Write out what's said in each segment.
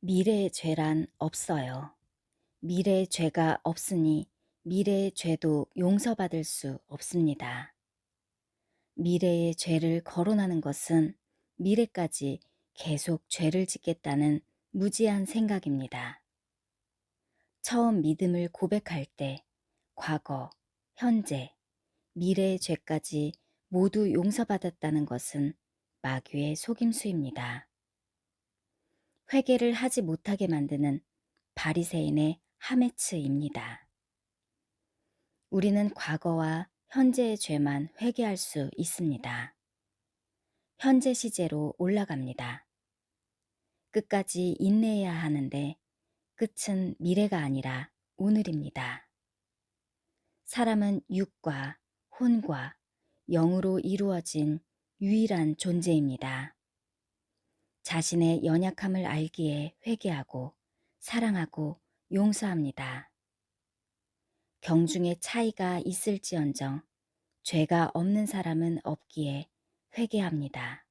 미래의 죄란 없어요. 미래의 죄가 없으니 미래의 죄도 용서받을 수 없습니다. 미래의 죄를 거론하는 것은 미래까지 계속 죄를 짓겠다는 무지한 생각입니다. 처음 믿음을 고백할 때 과거, 현재, 미래의 죄까지 모두 용서받았다는 것은 마귀의 속임수입니다. 회개를 하지 못하게 만드는 바리새인의 하메츠입니다. 우리는 과거와 현재의 죄만 회개할 수 있습니다. 현재 시제로 올라갑니다. 끝까지 인내해야 하는데 끝은 미래가 아니라 오늘입니다. 사람은 육과 혼과 영으로 이루어진 유일한 존재입니다. 자신의 연약함을 알기에 회개하고 사랑하고 용서합니다. 경중의 차이가 있을지언정 죄가 없는 사람은 없기에 회개합니다.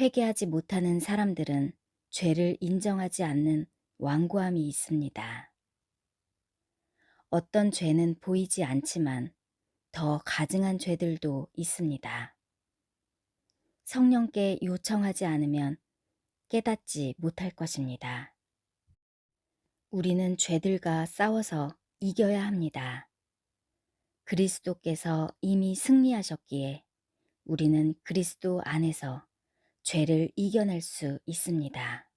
회개하지 못하는 사람들은 죄를 인정하지 않는 완고함이 있습니다. 어떤 죄는 보이지 않지만 더 가증한 죄들도 있습니다. 성령께 요청하지 않으면 깨닫지 못할 것입니다. 우리는 죄들과 싸워서 이겨야 합니다. 그리스도께서 이미 승리하셨기에 우리는 그리스도 안에서 죄를 이겨낼 수 있습니다.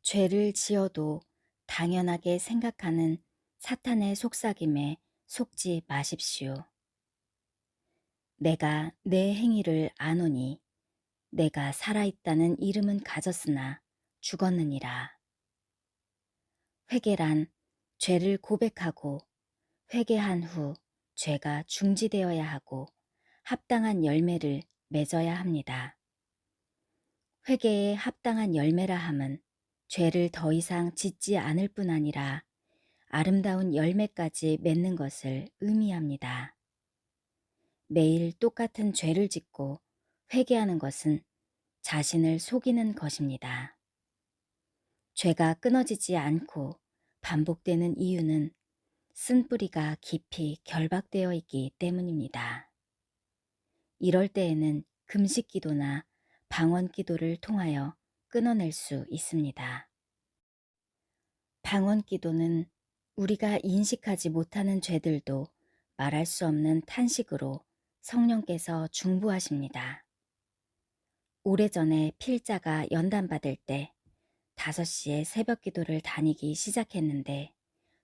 죄를 지어도 당연하게 생각하는 사탄의 속삭임에 속지 마십시오. 내가 내 행위를 아노니 내가 살아있다는 이름은 가졌으나 죽었느니라. 회개란 죄를 고백하고 회개한 후 죄가 중지되어야 하고 합당한 열매를 맺어야 합니다. 회개에 합당한 열매라 함은 죄를 더 이상 짓지 않을 뿐 아니라 아름다운 열매까지 맺는 것을 의미합니다. 매일 똑같은 죄를 짓고 회개하는 것은 자신을 속이는 것입니다. 죄가 끊어지지 않고 반복되는 이유는 쓴뿌리가 깊이 결박되어 있기 때문입니다. 이럴 때에는 금식 기도나 방언 기도를 통하여 끊어낼 수 있습니다. 방언 기도는 우리가 인식하지 못하는 죄들도 말할 수 없는 탄식으로 성령께서 중부하십니다. 오래전에 필자가 연단받을 때 5시에 새벽 기도를 다니기 시작했는데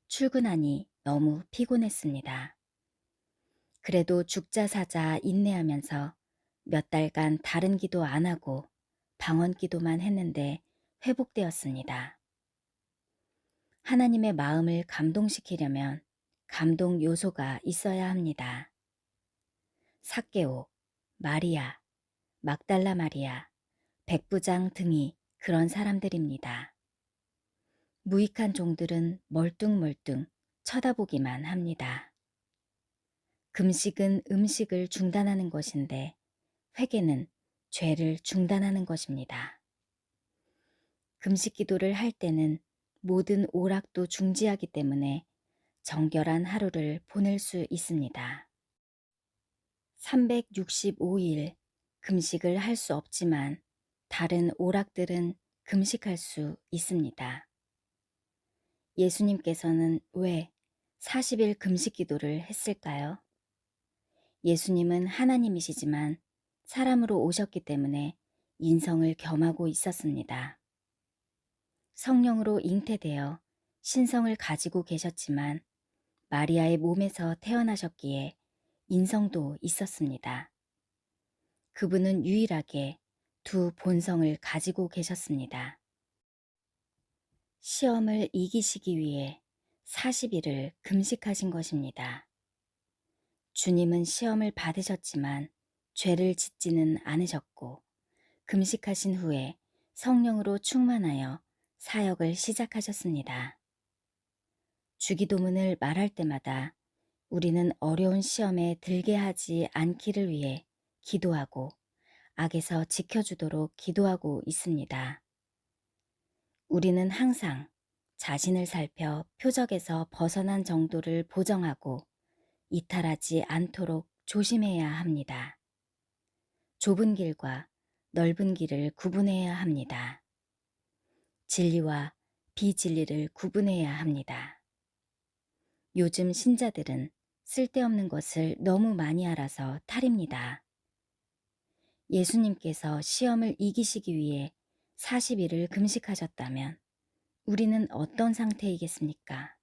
출근하니 너무 피곤했습니다. 그래도 죽자 사자 인내하면서 몇 달간 다른 기도 안 하고 방언 기도만 했는데 회복되었습니다. 하나님의 마음을 감동시키려면 감동 요소가 있어야 합니다. 사케오, 마리아, 막달라 마리아, 백부장 등이 그런 사람들입니다. 무익한 종들은 멀뚱멀뚱 쳐다보기만 합니다. 금식은 음식을 중단하는 것인데 회개는 죄를 중단하는 것입니다. 금식 기도를 할 때는 모든 오락도 중지하기 때문에 정결한 하루를 보낼 수 있습니다. 365일 금식을 할 수 없지만 다른 오락들은 금식할 수 있습니다. 예수님께서는 왜 40일 금식 기도를 했을까요? 예수님은 하나님이시지만 사람으로 오셨기 때문에 인성을 겸하고 있었습니다. 성령으로 잉태되어 신성을 가지고 계셨지만 마리아의 몸에서 태어나셨기에 인성도 있었습니다. 그분은 유일하게 두 본성을 가지고 계셨습니다. 시험을 이기시기 위해 40일을 금식하신 것입니다. 주님은 시험을 받으셨지만 죄를 짓지는 않으셨고 금식하신 후에 성령으로 충만하여 사역을 시작하셨습니다. 주기도문을 말할 때마다 우리는 어려운 시험에 들게 하지 않기를 위해 기도하고 악에서 지켜주도록 기도하고 있습니다. 우리는 항상 자신을 살펴 표적에서 벗어난 정도를 보정하고 이탈하지 않도록 조심해야 합니다. 좁은 길과 넓은 길을 구분해야 합니다. 진리와 비진리를 구분해야 합니다. 요즘 신자들은 쓸데없는 것을 너무 많이 알아서 탈입니다. 예수님께서 시험을 이기시기 위해 40일을 금식하셨다면 우리는 어떤 상태이겠습니까?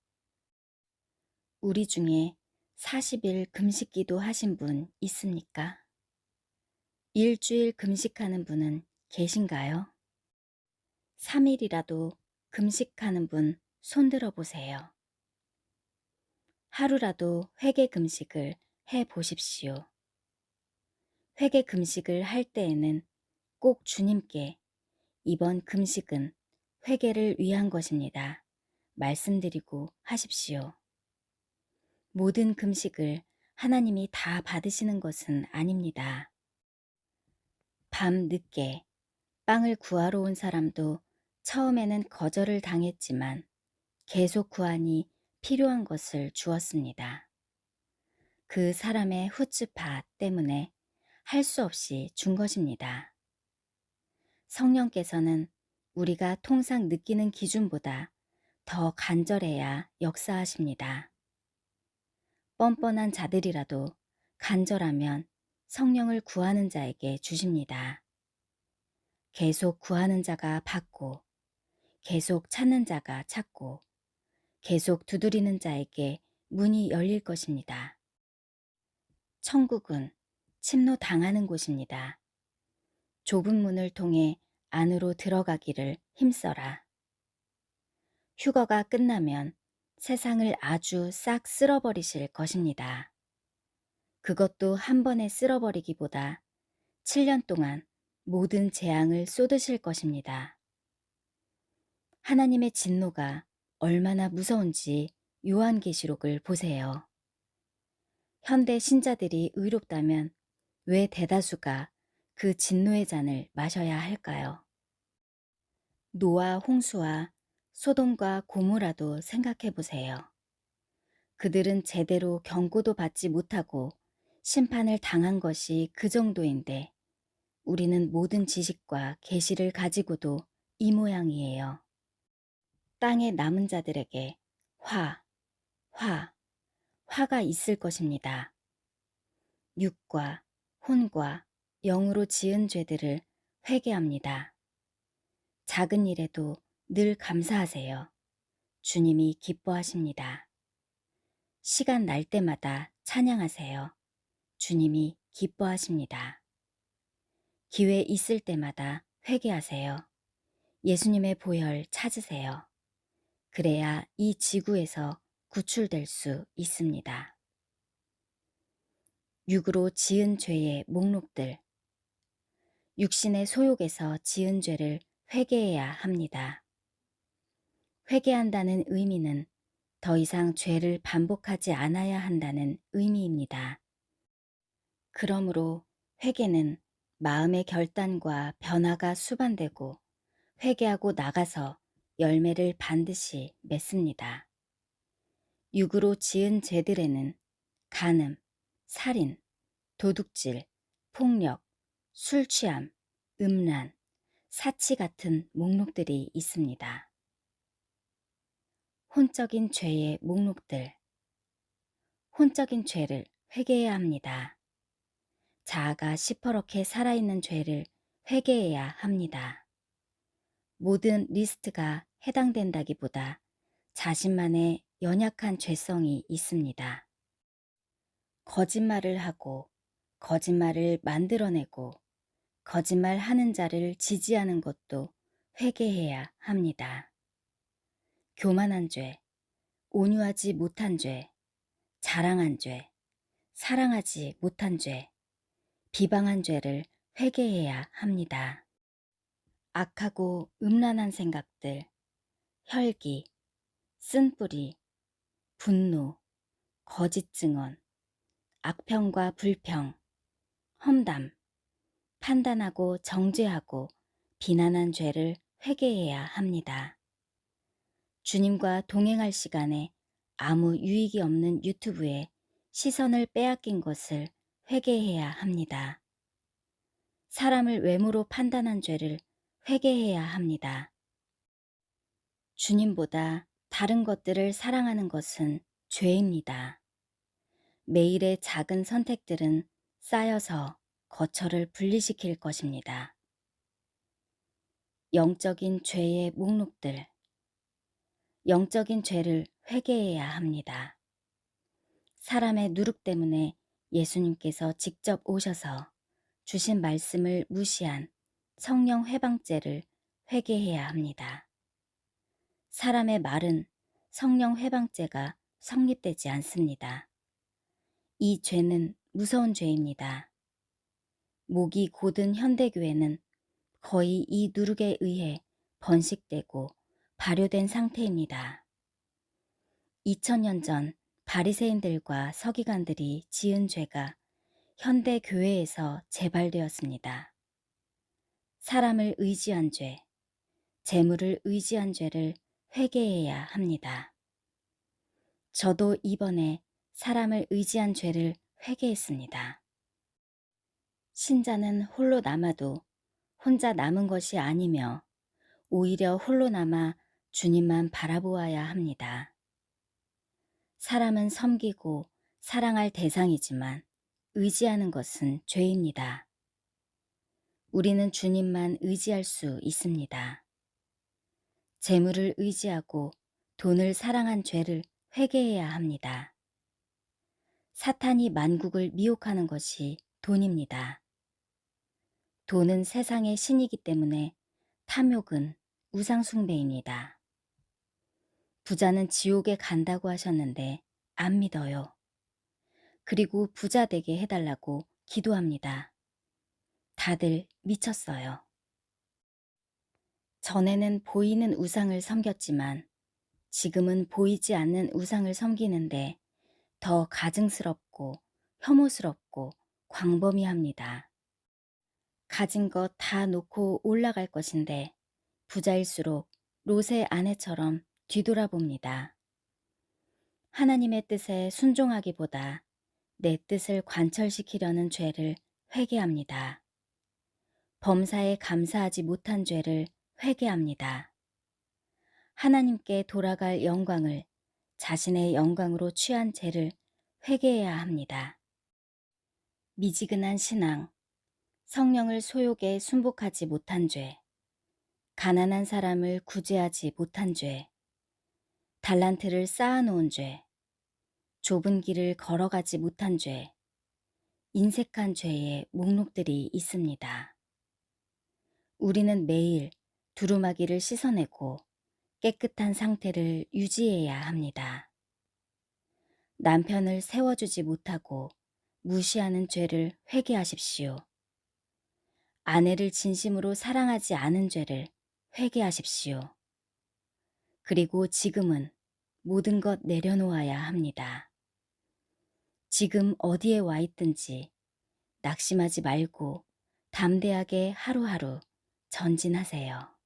우리 중에 40일 금식기도 하신 분 있습니까? 일주일 금식하는 분은 계신가요? 3일이라도 금식하는 분 손들어 보세요. 하루라도 회개 금식을 해 보십시오. 회개 금식을 할 때에는 꼭 주님께 이번 금식은 회개를 위한 것입니다. 말씀드리고 하십시오. 모든 금식을 하나님이 다 받으시는 것은 아닙니다. 밤 늦게 빵을 구하러 온 사람도 처음에는 거절을 당했지만 계속 구하니 필요한 것을 주었습니다. 그 사람의 후츠파 때문에 할 수 없이 준 것입니다. 성령께서는 우리가 통상 느끼는 기준보다 더 간절해야 역사하십니다. 뻔뻔한 자들이라도 간절하면 성령을 구하는 자에게 주십니다. 계속 구하는 자가 받고, 계속 찾는 자가 찾고, 계속 두드리는 자에게 문이 열릴 것입니다. 천국은 침노 당하는 곳입니다. 좁은 문을 통해 안으로 들어가기를 힘써라. 휴거가 끝나면 세상을 아주 싹 쓸어버리실 것입니다. 그것도 한 번에 쓸어버리기보다 7년 동안 모든 재앙을 쏟으실 것입니다. 하나님의 진노가 얼마나 무서운지 요한계시록을 보세요. 현대 신자들이 의롭다면 왜 대다수가 그 진노의 잔을 마셔야 할까요? 노아 홍수와 소돔과 고모라도 생각해 보세요. 그들은 제대로 경고도 받지 못하고 심판을 당한 것이 그 정도인데 우리는 모든 지식과 계시를 가지고도 이 모양이에요. 땅의 남은 자들에게 화, 화, 화가 있을 것입니다. 육과 혼과 영으로 지은 죄들을 회개합니다. 작은 일에도 늘 감사하세요. 주님이 기뻐하십니다. 시간 날 때마다 찬양하세요. 주님이 기뻐하십니다. 기회 있을 때마다 회개하세요. 예수님의 보혈 찾으세요. 그래야 이 지구에서 구출될 수 있습니다. 육으로 지은 죄의 목록들. 육신의 소욕에서 지은 죄를 회개해야 합니다. 회개한다는 의미는 더 이상 죄를 반복하지 않아야 한다는 의미입니다. 그러므로 회개는 마음의 결단과 변화가 수반되고 회개하고 나가서 열매를 반드시 맺습니다. 육으로 지은 죄들에는 간음, 살인, 도둑질, 폭력, 술 취함, 음란, 사치 같은 목록들이 있습니다. 혼적인 죄의 목록들. 혼적인 죄를 회개해야 합니다. 자아가 시퍼렇게 살아있는 죄를 회개해야 합니다. 모든 리스트가 해당된다기보다 자신만의 연약한 죄성이 있습니다. 거짓말을 하고 거짓말을 만들어내고 거짓말 하는 자를 지지하는 것도 회개해야 합니다. 교만한 죄, 온유하지 못한 죄, 자랑한 죄, 사랑하지 못한 죄, 비방한 죄를 회개해야 합니다. 악하고 음란한 생각들, 혈기, 쓴뿌리, 분노, 거짓 증언, 악평과 불평, 험담, 판단하고 정죄하고 비난한 죄를 회개해야 합니다. 주님과 동행할 시간에 아무 유익이 없는 유튜브에 시선을 빼앗긴 것을 회개해야 합니다. 사람을 외모로 판단한 죄를 회개해야 합니다. 주님보다 다른 것들을 사랑하는 것은 죄입니다. 매일의 작은 선택들은 쌓여서 거처를 분리시킬 것입니다. 영적인 죄의 목록들. 영적인 죄를 회개해야 합니다. 사람의 누룩 때문에 예수님께서 직접 오셔서 주신 말씀을 무시한 성령 회방죄를 회개해야 합니다. 사람의 말은 성령 회방죄가 성립되지 않습니다. 이 죄는 무서운 죄입니다. 목이 고든 현대교회는 거의 이 누룩에 의해 번식되고 발효된 상태입니다. 2000년 전 바리새인들과 서기관들이 지은 죄가 현대 교회에서 재발되었습니다. 사람을 의지한 죄, 재물을 의지한 죄를 회개해야 합니다. 저도 이번에 사람을 의지한 죄를 회개했습니다. 신자는 홀로 남아도 혼자 남은 것이 아니며 오히려 홀로 남아 주님만 바라보아야 합니다. 사람은 섬기고 사랑할 대상이지만 의지하는 것은 죄입니다. 우리는 주님만 의지할 수 있습니다. 재물을 의지하고 돈을 사랑한 죄를 회개해야 합니다. 사탄이 만국을 미혹하는 것이 돈입니다. 돈은 세상의 신이기 때문에 탐욕은 우상숭배입니다. 부자는 지옥에 간다고 하셨는데 안 믿어요. 그리고 부자 되게 해달라고 기도합니다. 다들 미쳤어요. 전에는 보이는 우상을 섬겼지만 지금은 보이지 않는 우상을 섬기는데 더 가증스럽고 혐오스럽고 광범위합니다. 가진 것 다 놓고 올라갈 것인데 부자일수록 롯의 아내처럼 뒤돌아봅니다. 하나님의 뜻에 순종하기보다 내 뜻을 관철시키려는 죄를 회개합니다. 범사에 감사하지 못한 죄를 회개합니다. 하나님께 돌아갈 영광을 자신의 영광으로 취한 죄를 회개해야 합니다. 미지근한 신앙, 성령을 소욕에 순복하지 못한 죄, 가난한 사람을 구제하지 못한 죄, 달란트를 쌓아놓은 죄, 좁은 길을 걸어가지 못한 죄, 인색한 죄의 목록들이 있습니다. 우리는 매일 두루마기를 씻어내고 깨끗한 상태를 유지해야 합니다. 남편을 세워주지 못하고 무시하는 죄를 회개하십시오. 아내를 진심으로 사랑하지 않은 죄를 회개하십시오. 그리고 지금은 모든 것 내려놓아야 합니다. 지금 어디에 와 있든지 낙심하지 말고 담대하게 하루하루 전진하세요.